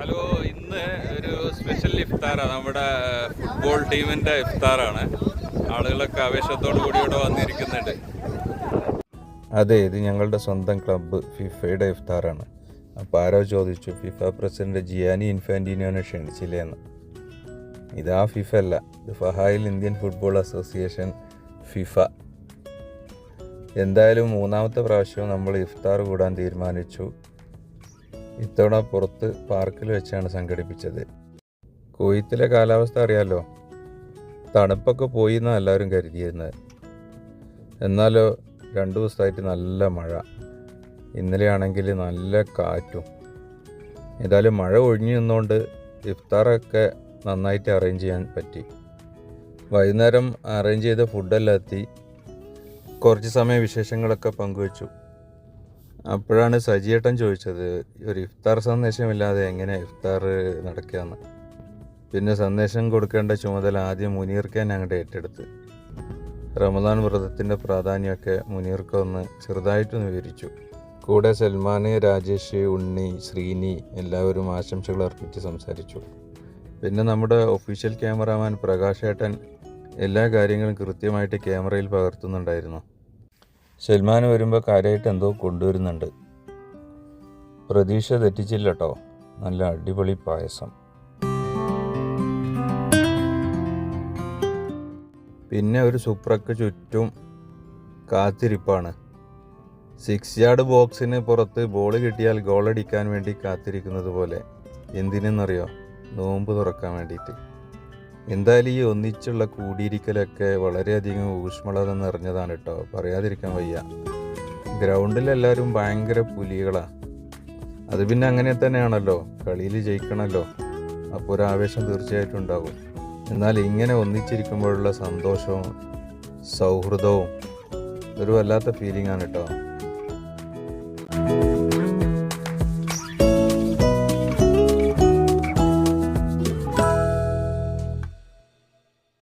Hello ഇന്ന് ഒരു special ഇഫ്താറാണ് നമ്മുടെ ഫുട്ബോൾ ടീമിന്റെ ഇഫ്താറാണ്. ആളുകളൊക്കെ ആവേശത്തോടു കൂടി ഇവിടെ വന്നിരിക്കുന്നുണ്ട്. അതെ ഇത് ഞങ്ങളുടെ സ്വന്തം ക്ലബ്ബ് ഫിഫയുടെ ഇഫ്താറാണ്. അപ്പോൾ ആരോ ചോദിച്ചു ഫിഫ പ്രസിഡന്റ് ജിയാനി ഇൻഫാന്റിനോനെ ക്ഷണിച്ചില്ലേന്ന്. ഇത് ആ ഫിഫ അല്ല ഇത് ഫഹായിൽ ഇന്ത്യൻ ഫുട്ബോൾ അസോസിയേഷൻ ഫിഫ. എന്തായാലും മൂന്നാമത്തെ പ്രാവശ്യവും നമ്മൾ ഇഫ്താർ കൂടാൻ തീരുമാനിച്ചു. ഇത്തവണ പുറത്ത് പാർക്കിൽ വെച്ചാണ് സംഘടിപ്പിച്ചത്. കുവൈത്തിലെ കാലാവസ്ഥ അറിയാലോ? തണുപ്പൊക്കെ പോയി എന്നാണ് എല്ലാവരും കരുതിയിരുന്നത് എന്നാലോ രണ്ട് ദിവസമായിട്ട് നല്ല മഴ. ഇന്നലെയാണെങ്കിൽ നല്ല കാറ്റും. ഏതായാലും മഴ ഒഴിഞ്ഞു നിന്നുകൊണ്ട് ഇഫ്താറൊക്കെ നന്നായിട്ട് അറേഞ്ച് ചെയ്യാൻ പറ്റി. വൈകുന്നേരം അറേഞ്ച് ചെയ്ത ഫുഡെല്ലാം എത്തി. കുറച്ച് സമയം വിശേഷങ്ങളൊക്കെ പങ്കുവച്ചു. അപ്പോഴാണ് സജിയേട്ടൻ ചോദിച്ചത് ഒരു ഇഫ്താർ സന്ദേശമില്ലാതെ എങ്ങനെ ഇഫ്താർ നടക്കുകയെന്ന് പിന്നെ സന്ദേശം കൊടുക്കേണ്ട ചുമതല ആദ്യം മുനീർക്കാൻ ഞങ്ങളുടെ ഏറ്റെടുത്ത്. റമദാൻ വ്രതത്തിന്റെ പ്രാധാന്യമൊക്കെ മുനീർക്ക് ഒന്ന് ചെറുതായിട്ടൊന്ന് വിവരിച്ചു. കൂടെ സൽമാൻ രാജേഷ് ഉണ്ണി ശ്രീനി എല്ലാവരും ആശംസകൾ അർപ്പിച്ച് സംസാരിച്ചു. പിന്നെ നമ്മുടെ ഒഫീഷ്യൽ ക്യാമറാമാൻ പ്രകാശേട്ടൻ എല്ലാ കാര്യങ്ങളും കൃത്യമായിട്ട് ക്യാമറയിൽ പകർത്തുന്നുണ്ടായിരുന്നു. സൽമാൻ വരുമ്പോൾ കാര്യമായിട്ട് എന്തോ കൊണ്ടുവരുന്നുണ്ട്. പ്രതീക്ഷ തെറ്റിച്ചില്ല കേട്ടോ നല്ല അടിപൊളി പായസം. പിന്നെ ഒരു സുപ്രക്ക് ചുറ്റും കാത്തിരിപ്പാണ്. സിക്സ് യാർഡ് ബോക്സിന് പുറത്ത് ബോൾ കിട്ടിയാൽ ഗോളടിക്കാൻ വേണ്ടി കാത്തിരിക്കുന്നത് പോലെ. എന്തിനെന്നറിയോ? നോമ്പ് തുറക്കാൻ വേണ്ടിയിട്ട്. എന്തായാലും ഈ ഒന്നിച്ചുള്ള കൂടിയിരിക്കലൊക്കെ വളരെയധികം ഊഷ്മളത നിറഞ്ഞതാണ് കേട്ടോ പറയാതിരിക്കാൻ വയ്യ. ഗ്രൗണ്ടിലെല്ലാവരും ഭയങ്കര പുലികളാണ് അത് പിന്നെ അങ്ങനെ തന്നെയാണല്ലോ. കളിയിൽ ജയിക്കണമല്ലോ അപ്പോൾ ഒരു ആവേശം തീർച്ചയായിട്ടും ഉണ്ടാകും. എന്നാൽ ഇങ്ങനെ ഒന്നിച്ചിരിക്കുമ്പോഴുള്ള സന്തോഷവും സൗഹൃദവും ഒരു വല്ലാത്ത ഫീലിംഗ് ആണ് കേട്ടോ